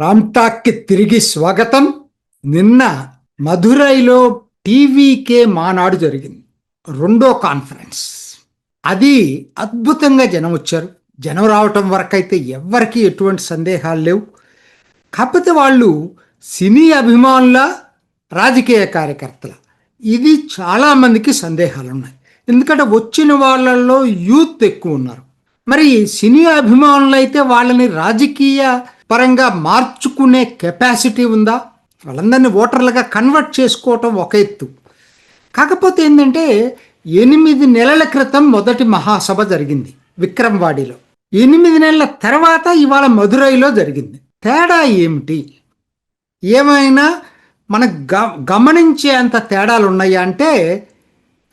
రామ్టాక్కి తిరిగి స్వాగతం. నిన్న మధురైలో టీవీకే మానాడు జరిగింది. రెండో కాన్ఫరెన్స్. అది అద్భుతంగా జనం వచ్చారు. జనం రావటం వరకైతే అయితే ఎవ్వరికి ఎటువంటి సందేహాలు లేవు. కాకపోతే వాళ్ళు సినీ అభిమానుల రాజకీయ కార్యకర్తల. ఇది చాలామందికి సందేహాలు ఉన్నాయి. ఎందుకంటే వచ్చిన వాళ్ళల్లో యూత్ ఎక్కువ ఉన్నారు. మరి సినీ అభిమానులు అయితే వాళ్ళని రాజకీయ పరంగా మార్చుకునే కెపాసిటీ ఉందా? వాళ్ళందరినీ ఓటర్లుగా కన్వర్ట్ చేసుకోవటం ఒక ఎత్తు. కాకపోతే ఏంటంటే ఎనిమిది నెలల క్రితం మొదటి మహాసభ జరిగింది విక్రమ్వాడిలో. ఎనిమిది నెలల తర్వాత ఇవాళ మధురైలో జరిగింది. తేడా ఏమిటి? ఏమైనా మనకు గ గమనించే అంత తేడాలు ఉన్నాయా అంటే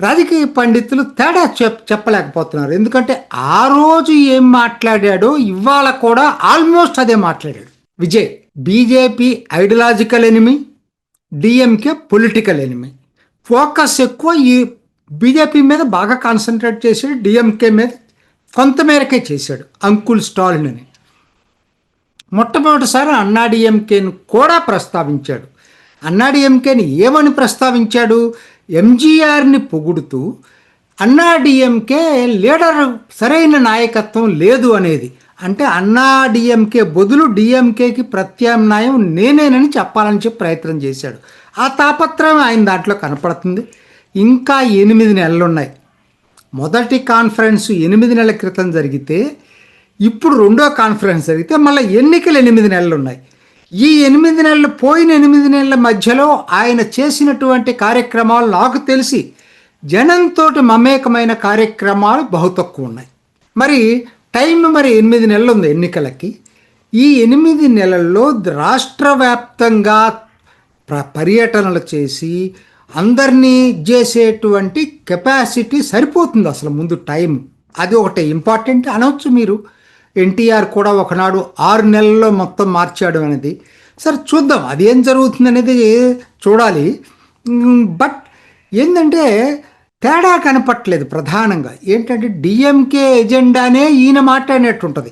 రాజకీయ పండితులు తేడా చెప్ చెప్పలేకపోతున్నారు. ఎందుకంటే ఆ రోజు ఏం మాట్లాడాడో ఇవాళ కూడా ఆల్మోస్ట్ అదే మాట్లాడాడు. Vijay BJP ideological enemy DMK political enemy. Focus ఎక్కువ ఈ బీజేపీ మీద బాగా కాన్సన్ట్రేట్ చేశాడు డిఎంకే మీద కొంతమేరకే చేశాడు అంకుల్ స్టాలిన్ అని మొట్టమొదటిసారి అన్నాడీఎంకేను కూడా ప్రస్తావించాడు. అన్నాడీఎంకేని ఏమని ప్రస్తావించాడు? ఎంజీఆర్ని పొగుడుతూ అన్నాడీఎంకే లీడర్ సరైన నాయకత్వం లేదు అనేది. అంటే అన్నాడీఎంకే బదులు డిఎంకేకి ప్రత్యామ్నాయం నేనేనని చెప్పాలని చెప్పి ప్రయత్నం చేశాడు. ఆ తాపత్రయం ఆయన దాంట్లో కనపడుతుంది. ఇంకా ఎనిమిది నెలలు ఉన్నాయి మొదటి కాన్ఫరెన్స్ ఎనిమిది నెలల క్రితం జరిగితే ఇప్పుడు రెండో కాన్ఫరెన్స్ జరిగితే మళ్ళీ ఎన్నికలు ఎనిమిది నెలలు ఉన్నాయి ఈ ఎనిమిది నెలలు పోయిన ఎనిమిది నెలల మధ్యలో ఆయన చేసినటువంటి కార్యక్రమాలు నాకు తెలిసి జనంతో మమేకమైన కార్యక్రమాలు బహు తక్కువ ఉన్నాయి. మరి టైం మరి ఎనిమిది నెలలు ఉంది ఎన్నికలకి. ఈ ఎనిమిది నెలల్లో రాష్ట్ర వ్యాప్తంగా పర్యటనలు చేసి అందరినీ చేసేటువంటి కెపాసిటీ సరిపోతుంది అసలు ముందు టైం. అది ఒకటి ఇంపార్టెంట్ అనవచ్చు మీరు. ఎన్టీఆర్ కూడా ఒకనాడు ఆరు నెలల్లో మొత్తం మార్చాడు అనేది. సరే చూద్దాం. అది ఏం జరుగుతుంది అనేది చూడాలి. బట్ ఏంటంటే తేడా కనపట్లేదు ప్రధానంగా. ఏంటంటే డిఎంకే ఎజెండానే ఈయన మాట్లాడినట్టుంటుంది.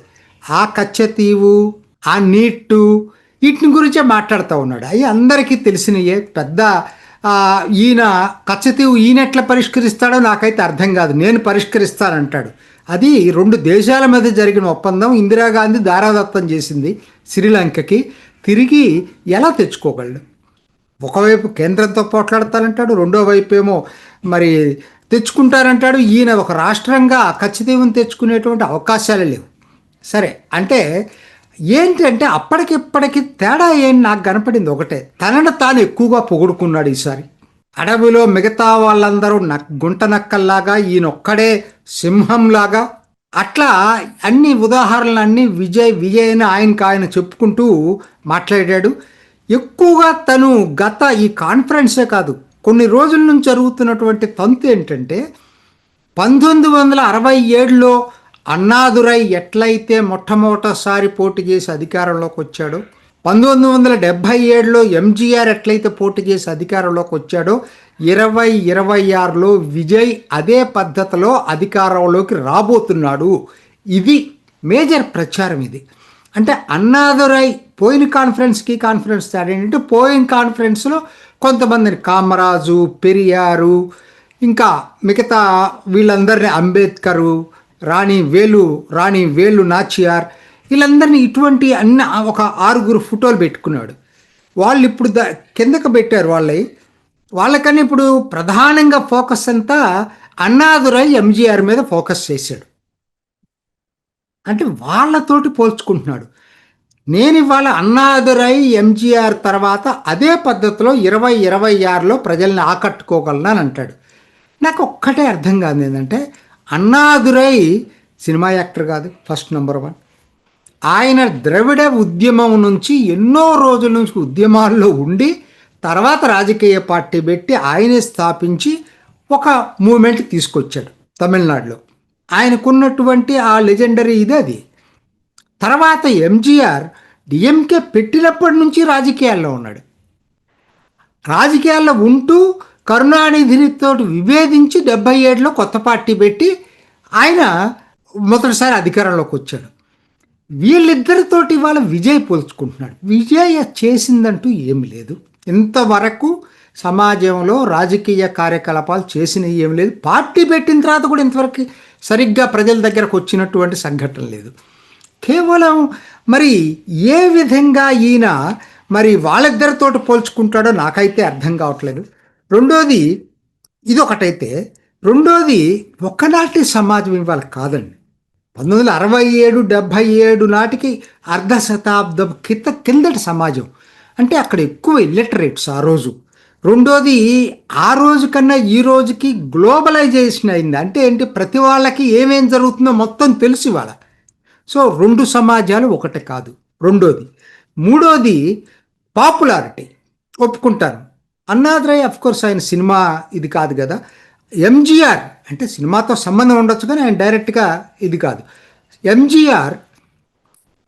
ఆ కచ్చతీవు ఆ నీట్టు వీటిని గురించే మాట్లాడుతూ ఉన్నాడు. అవి అందరికీ తెలిసినయే పెద్ద ఈయన కచ్చతీవు ఈయన ఎట్లా పరిష్కరిస్తాడో నాకైతే అర్థం కాదు. నేను పరిష్కరిస్తానంటాడు. అది రెండు దేశాల మధ్య జరిగిన ఒప్పందం ఇందిరాగాంధీ దారాదత్తం చేసింది శ్రీలంకకి. తిరిగి ఎలా తెచ్చుకోగలడు? ఒకవైపు కేంద్రంతో పోట్లాడతానంటాడు రెండో వైపు ఏమో మరి తెచ్చుకుంటారంటాడు ఈయన ఒక రాష్ట్రంగా ఖచ్చితంగా తెచ్చుకునేటువంటి అవకాశాలే లేవు. సరే అంటే ఏంటంటే అప్పటికిప్పటికి తేడా ఏం నాకు కనపడింది ఒకటే. తనను తాను ఎక్కువగా పొగుడుకున్నాడు ఈసారి. అడవిలో మిగతా వాళ్ళందరూ నక్ గుంట నక్కల్లాగా ఈయన ఒక్కడే సింహంలాగా. అట్లా అన్ని ఉదాహరణలు అన్నీ విజయ్ విజయ్ అని ఆయనకు ఆయన చెప్పుకుంటూ మాట్లాడాడు. ఎక్కువగా తను గత ఈ కాన్ఫరెన్సే కాదు కొన్ని రోజుల నుంచి జరుగుతున్నటువంటి తంతు ఏంటంటే పంతొమ్మిది వందల అరవై ఏడులో అన్నాదురై ఎట్లయితే మొట్టమొదటిసారి పోటీ చేసి అధికారంలోకి వచ్చాడో పంతొమ్మిది వందల డెబ్భై ఏడులో ఎంజీఆర్ ఎట్లయితే పోటీ చేసి అధికారంలోకి వచ్చాడో ఇరవై ఇరవై ఆరులో విజయ్ అదే పద్ధతిలో అధికారంలోకి రాబోతున్నాడు. ఇది మేజర్ ప్రచారం ఇది. అంటే అన్నాదురై పోయిన కాన్ఫరెన్స్కి కాన్ఫరెన్స్ తేడా ఏంటంటే పోయిన కాన్ఫరెన్స్లో కొంతమందిని కామరాజు పెరియారు ఇంకా మిగతా వీళ్ళందరినీ అంబేద్కరు రాణి వేలు రాణి వేలు నాచియార్ వీళ్ళందరినీ ఇటువంటి అన్ని ఒక ఆరుగురు ఫోటోలు పెట్టుకున్నాడు. వాళ్ళు ఇప్పుడు ద కిందకు పెట్టారు వాళ్ళై. వాళ్ళకని ఇప్పుడు ప్రధానంగా ఫోకస్ అంతా అన్నాదురై ఎంజీఆర్ మీద ఫోకస్ చేశాడు. అంటే వాళ్ళతోటి పోల్చుకుంటున్నాడు. నేను ఇవాళ అన్నాదురై ఎంజీఆర్ తర్వాత అదే పద్ధతిలో ఇరవై ఇరవై ఆరులో ప్రజల్ని ఆకట్టుకోగలనని అంటాడు. నాకు ఒక్కటే అర్థం కాదు ఏంటంటే అన్నాదురై సినిమా యాక్టర్ కాదు ఫస్ట్ నెంబర్ వన్. ఆయన ద్రవిడ ఉద్యమం నుంచి ఎన్నో రోజుల నుంచి ఉద్యమాల్లో ఉండి తర్వాత రాజకీయ పార్టీ పెట్టి ఆయనే స్థాపించి ఒక మూమెంట్ తీసుకొచ్చాడు తమిళనాడులో. ఆయనకున్నటువంటి ఆ లెజెండరీ ఇది అది. తర్వాత ఎంజీఆర్ డిఎంకే పెట్టినప్పటి నుంచి రాజకీయాల్లో ఉన్నాడు. రాజకీయాల్లో ఉంటూ కరుణానిధినితో విభేదించి డెబ్బై ఏడులో కొత్త పార్టీ పెట్టి ఆయన మొదటిసారి అధికారంలోకి వచ్చాడు. వీళ్ళిద్దరితోటి వాళ్ళ విజయ్ పోల్చుకుంటున్నాడు. విజయ్ చేసిందంటూ ఏమి లేదు. ఇంతవరకు సమాజంలో రాజకీయ కార్యకలాపాలు చేసినవి ఏమి లేదు. పార్టీ పెట్టిన తర్వాత కూడా ఇంతవరకు సరిగ్గా ప్రజల దగ్గరకు వచ్చినటువంటి సంఘటన లేదు. కేవలం మరి ఏ విధంగా ఈయన మరి వాళ్ళిద్దరితో పోల్చుకుంటాడో నాకైతే అర్థం కావట్లేదు. రెండోది ఇది ఒకటైతే రెండోది ఒకనాటి సమాజం ఇవాళ కాదండి. పంతొమ్మిది వందల అరవై ఏడు డెబ్భై ఏడు నాటికి అర్ధ శతాబ్దం కింద కిందటి సమాజం. అంటే అక్కడ ఎక్కువ ఇల్లిటరేట్స్ ఆ రోజు. రెండోది ఆ రోజు కన్నా ఈ రోజుకి గ్లోబలైజేషన్ అయింది. అంటే ఏంటి? ప్రతి వాళ్ళకి ఏమేం జరుగుతుందో మొత్తం తెలిసి వాళ్ళ సో రెండు సమాజాలు ఒకటి కాదు. రెండోది. మూడోది పాపులారిటీ ఒప్పుకుంటాను. అన్నాద్రై అఫ్కోర్స్ ఆయన సినిమా ఇది కాదు కదా. ఎంజీఆర్ అంటే సినిమాతో సంబంధం ఉండొచ్చు కానీ ఆయన డైరెక్ట్గా ఇది కాదు. ఎంజీఆర్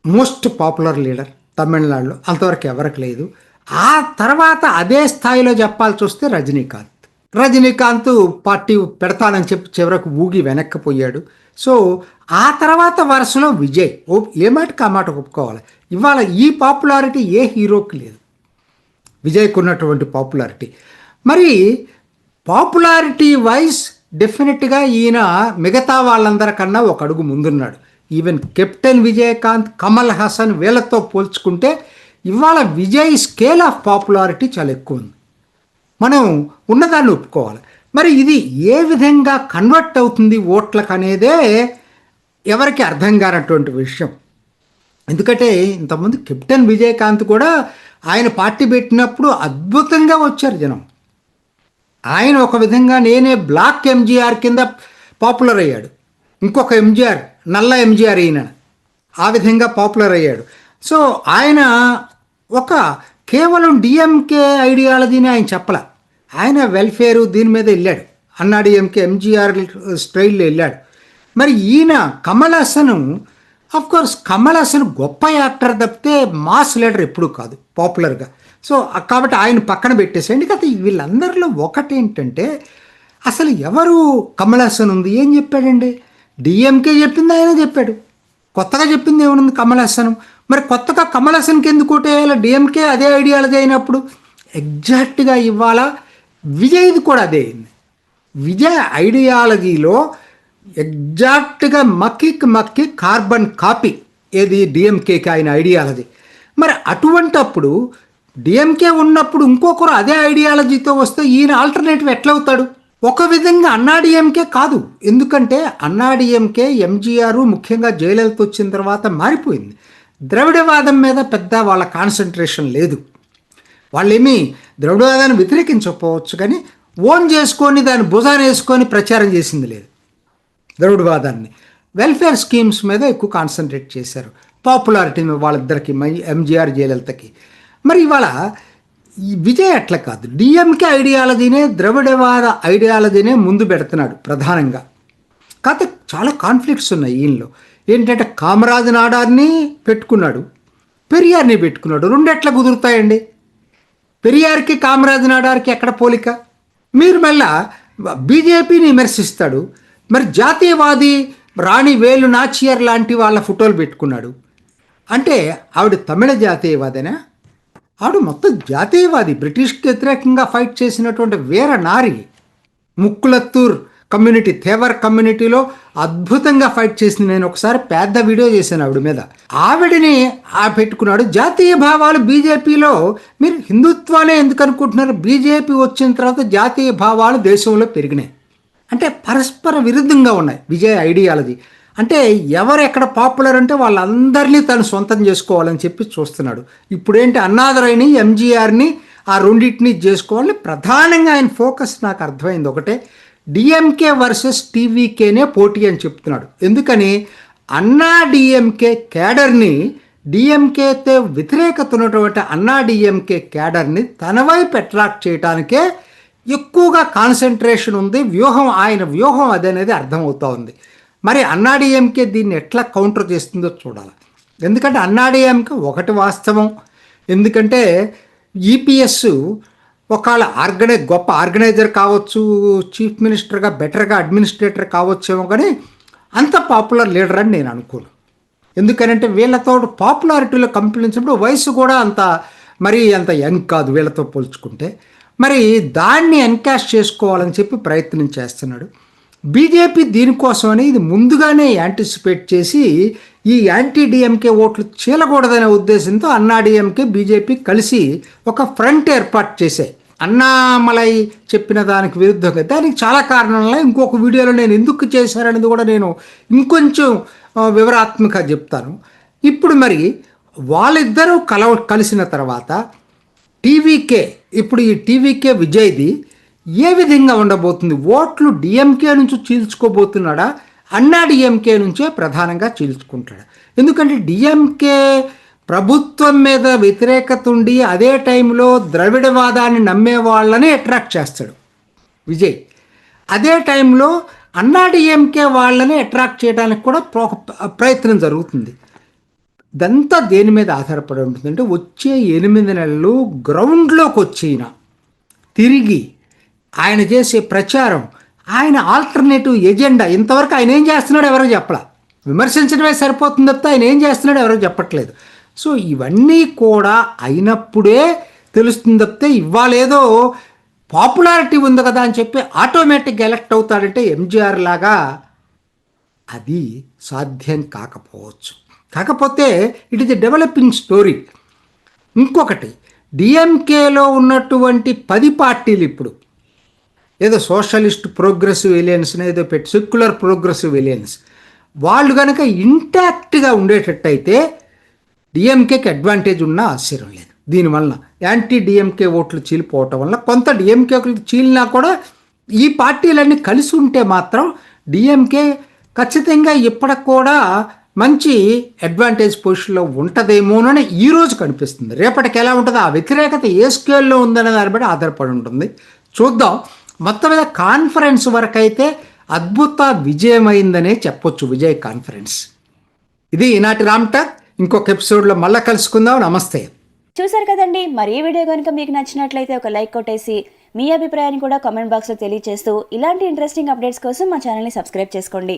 మోస్ట్ పాపులర్ లీడర్ తమిళనాడులో అంతవరకు ఎవరికి లేదు. ఆ తర్వాత అదే స్థాయిలో చెప్పాల్సి వస్తే రజనీకాంత్. రజనీకాంత్ పార్టీ పెడతానని చెప్పి చివరకు ఊగి వెనక్కిపోయాడు. సో ఆ తర్వాత వరుసలో విజయ్. ఓ ఏ మాటకి ఆ మాట ఒప్పుకోవాలి? ఇవాళ ఈ పాపులారిటీ ఏ హీరోకి లేదు. విజయ్కు ఉన్నటువంటి పాపులారిటీ. మరి పాపులారిటీ వైజ్ డెఫినెట్గా ఈయన మిగతా వాళ్ళందరికన్నా ఒక అడుగు ముందున్నాడు. ఈవెన్ కెప్టెన్ విజయకాంత్ కమల్ హాసన్ వీళ్ళతో పోల్చుకుంటే ఇవాళ విజయ్ స్కేల్ ఆఫ్ పాపులారిటీ చాలా ఎక్కువ ఉంది. మనం ఉన్నదాన్ని ఒప్పుకోవాలి. మరి ఇది ఏ విధంగా కన్వర్ట్ అవుతుంది ఓట్లకు అనేదే ఎవరికి అర్థం కానటువంటి విషయం. ఎందుకంటే ఇంతకుముందు కెప్టెన్ విజయకాంత్ కూడా ఆయన పార్టీ పెట్టినప్పుడు అద్భుతంగా వచ్చారు జనం. ఆయన ఒక విధంగా నేనే బ్లాక్ ఎంజీఆర్ కింద పాపులర్ అయ్యాడు. ఇంకొక ఎంజీఆర్ నల్ల ఎంజీఆర్ ఈయన ఆ విధంగా పాపులర్ అయ్యాడు. సో ఆయన ఒక కేవలం డిఎంకే ఐడియాలజీని ఆయన చెప్పల. ఆయన వెల్ఫేరు దీని మీద వెళ్ళాడు. అన్నా డిఎంకే ఎంజీఆర్ స్టైల్లో వెళ్ళాడు. మరి ఈయన కమల్ హాసన్ అఫ్కోర్స్ కమల్ హాసన్ గొప్ప యాక్టర్ తప్పితే మాస్ లీడర్ ఎప్పుడూ కాదు పాపులర్గా. సో కాబట్టి ఆయన పక్కన పెట్టేసేయండి. కదా వీళ్ళందరిలో ఒకటేంటంటే అసలు ఎవరు కమల్ హాసన్ ఉంది? ఏం చెప్పాడండి? డిఎంకే చెప్పింది ఆయన చెప్పాడు. కొత్తగా చెప్పింది ఏమనుంది కమల్ హాసన్? మరి కొత్తగా కమల్ హాసన్కి ఎందుకు ఓటేయాలి డిఎంకే అదే ఐడియాలజీ అయినప్పుడు ఎగ్జాక్ట్గా ఇవాళ విజయ్ది కూడా అదే అయింది. విజయ్ ఐడియాలజీలో ఎగ్జాక్ట్గా మక్కికి మక్కి కార్బన్ కాపీ. ఏది? డిఎంకేకి ఆయన ఐడియాలజీ మరి అటువంటప్పుడు డిఎంకే ఉన్నప్పుడు ఇంకొకరు అదే ఐడియాలజీతో వస్తే ఈయన ఆల్టర్నేటివ్ ఎట్లవుతాడు? ఒక విధంగా అన్నాడీఎంకే కాదు. ఎందుకంటే అన్నాడీఎంకే ఎంజీఆర్ ముఖ్యంగా జయలలిత వచ్చిన తర్వాత మారిపోయింది. ద్రవిడవాదం మీద పెద్ద వాళ్ళ కాన్సన్ట్రేషన్ లేదు. వాళ్ళేమీ ద్రవిడవాదాన్ని వ్యతిరేకించకపోవచ్చు కానీ ఓన్ చేసుకొని దాన్ని భుజాన్ని వేసుకొని ప్రచారం చేసింది లేదు. ద్రవిడవాదాన్ని. వెల్ఫేర్ స్కీమ్స్ మీద ఎక్కువ కాన్సన్ట్రేట్ చేశారు. పాపులారిటీ వాళ్ళిద్దరికి ఎంజీఆర్ జయలలితకి మరి ఇవాళ ఈ విజయ్ అట్లా కాదు. డిఎంకే ఐడియాలజీనే ద్రవిడవాద ఐడియాలజీనే ముందు పెడుతున్నాడు ప్రధానంగా. కాకపోతే చాలా కాన్ఫ్లిక్ట్స్ ఉన్నాయి ఈయనలో. ఏంటంటే కామరాజు నాడార్ని పెట్టుకున్నాడు పెరియార్ని పెట్టుకున్నాడు. రెండు ఎట్లా కుదురుతాయండి? పెరియార్కి కామరాజు నాడార్కి ఎక్కడ పోలిక? మీరు మళ్ళా బీజేపీని విమర్శిస్తాడు మరి జాతీయవాది రాణి వేలు నాచియర్ లాంటి వాళ్ళ ఫోటోలు పెట్టుకున్నాడు. అంటే ఆవిడ తమిళ జాతీయవాదేనా? ఆవిడ మొత్తం జాతీయవాది బ్రిటిష్కి వ్యతిరేకంగా ఫైట్ చేసినటువంటి వీర నారి ముక్కులత్తూర్ కమ్యూనిటీ తేవర్ కమ్యూనిటీలో అద్భుతంగా ఫైట్ చేసింది నేను ఒకసారి పెద్ద వీడియో చేశాను ఆవిడ మీద. ఆవిడని ఆ పెట్టుకున్నాడు. జాతీయ భావాలు బీజేపీలో మీరు హిందుత్వాలే ఎందుకు అనుకుంటున్నారు? బీజేపీ వచ్చిన తర్వాత జాతీయ భావాలు దేశంలో పెరిగినాయి. అంటే పరస్పర విరుద్ధంగా ఉన్నాయి. విజయ ఐడియాలజీ. అంటే ఎవరు ఎక్కడ పాపులర్ అంటే వాళ్ళందరినీ తను సొంతం చేసుకోవాలని చెప్పి చూస్తున్నాడు. ఇప్పుడేంటి అన్నాదరైని ఎంజీఆర్ని ఆ రెండింటిని చేసుకోవాలని ప్రధానంగా ఆయన ఫోకస్ నాకు అర్థమైంది ఒకటే. డిఎంకే వర్సెస్ టీవీకేనే పోటీ అని చెప్తున్నాడు. ఎందుకని? అన్నా డిఎంకే క్యాడర్ని డిఎంకేతో వ్యతిరేకత ఉన్నటువంటి అన్నా డిఎంకే క్యాడర్ని తన వైపు అట్రాక్ట్ చేయడానికే ఎక్కువగా కాన్సన్ట్రేషన్ ఉంది వ్యూహం ఆయన వ్యూహం అదనేది అర్థమవుతూ ఉంది. మరి అన్నాడీఎంకే దీన్ని ఎట్లా కౌంటర్ చేస్తుందో చూడాలి. ఎందుకంటే అన్నాడీఎంకే ఒకటి వాస్తవం. ఎందుకంటే ఈపీఎస్ ఒకవేళ ఆర్గనై గొప్ప ఆర్గనైజర్ కావచ్చు చీఫ్ మినిస్టర్గా బెటర్గా అడ్మినిస్ట్రేటర్ కావచ్చేమో కానీ అంత పాపులర్ లీడర్ అని నేను అనుకోను. ఎందుకనంటే వీళ్ళతో పాపులారిటీలో కంపెనించినప్పుడు వయసు కూడా అంత మరీ అంత యంగ్ కాదు వీళ్ళతో పోల్చుకుంటే. మరి దాన్ని ఎన్కాష్ చేసుకోవాలని చెప్పి ప్రయత్నం చేస్తున్నాడు. బీజేపీ దీనికోసమని ఇది ముందుగానే యాంటిసిపేట్ చేసి ఈ యాంటీ డిఎంకే ఓట్లు చీలకూడదనే ఉద్దేశంతో అన్నా డిఎంకే బీజేపీ కలిసి ఒక ఫ్రంట్ ఏర్పాటు చేశాయి. అన్నామలై చెప్పిన దానికి విరుద్ధంగా. దానికి చాలా కారణాలు ఇంకొక వీడియోలో నేను ఎందుకు చేశారనేది కూడా నేను ఇంకొంచెం వివరాత్మక చెప్తాను. ఇప్పుడు మరి వాళ్ళిద్దరూ కలవ కలిసిన తర్వాత టీవీకే ఇప్పుడు ఈ టీవీకే విజయ్ది ఏ విధంగా ఉండబోతుంది? ఓట్లు డిఎంకే నుంచి చీల్చుకోబోతున్నాడా? అన్నా డిఎంకే నుంచే ప్రధానంగా చీల్చుకుంటాడు? ఎందుకంటే డిఎంకే ప్రభుత్వం మీద వ్యతిరేకత ఉండి అదే టైంలో ద్రవిడవాదాన్ని నమ్మే వాళ్ళని అట్రాక్ట్ చేస్తాడు. విజయ్ అదే టైంలో అన్నా డిఎంకే వాళ్ళని అట్రాక్ట్ చేయడానికి కూడా ప్రయత్నం జరుగుతుంది. ఇదంతా దేని మీద ఆధారపడి ఉంటుందంటే వచ్చే ఎనిమిది నెలలు గ్రౌండ్లోకి వచ్చిన తిరిగి ఆయన చేసే ప్రచారం ఆయన ఆల్టర్నేటివ్ ఎజెండా ఇంతవరకు ఆయన ఏం చేస్తున్నాడో ఎవరో చెప్పలా. విమర్శించడమే సరిపోతుంది తప్ప ఆయన ఏం చేస్తున్నాడో ఎవరో చెప్పట్లేదు. సో ఇవన్నీ కూడా అయినప్పుడే తెలుస్తుంది తప్పితే ఇవ్వాలేదో పాపులారిటీ ఉంది కదా అని చెప్పి ఆటోమేటిక్గా ఎలక్ట్ అవుతాడంటే ఎంజీఆర్ లాగా అది సాధ్యం కాకపోవచ్చు. కాకపోతే it is a developing story. ఇంకొకటి డిఎంకేలో ఉన్నటువంటి పది పార్టీలు ఇప్పుడు ఏదో సోషలిస్ట్ ప్రోగ్రెసివ్ ఏలియన్స్ని ఏదో పెట్టి సెక్యులర్ ప్రోగ్రెసివ్ ఏలియన్స్ వాళ్ళు కనుక ఇంటాక్ట్గా ఉండేటట్టయితే డిఎంకేకి అడ్వాంటేజ్ ఉన్నా ఆశ్చర్యం లేదు. దీనివల్ల యాంటీ డిఎంకే ఓట్లు చీలిపోవటం వల్ల కొంత డిఎంకే చీలినా కూడా ఈ పార్టీలన్నీ కలిసి ఉంటే మాత్రం డిఎంకే ఖచ్చితంగా ఇప్పటికి కూడా మంచి అడ్వాంటేజ్ పొజిషన్లో ఉంటుందేమోనని ఈ రోజు కనిపిస్తుంది. రేపటికి ఎలా ఉంటుందో ఆ వ్యతిరేకత ఏ స్కేల్లో ఉందనే దాన్ని బట్టి ఆధారపడి ఉంటుంది. చూద్దాం. మొత్తం మీద కాన్ఫరెన్స్ వరకు అయితే అద్భుత విజయమైందనే చెప్పొచ్చు విజయ్ కాన్ఫరెన్స్ ఇది ఈనాటి రామ్టాక్ ఇంకొక ఎపిసోడ్లో మళ్ళీ కలుసుకుందాం. నమస్తే. చూసారు కదండి మరి ఈ వీడియో కనుక మీకు నచ్చినట్లయితే ఒక లైక్ కొట్టేసి మీ అభిప్రాయాన్ని కూడా కామెంట్ బాక్స్లో తెలియజేస్తూ ఇలాంటి ఇంట్రెస్టింగ్ అప్డేట్స్ కోసం మా ఛానల్ని సబ్స్క్రైబ్ చేసుకోండి.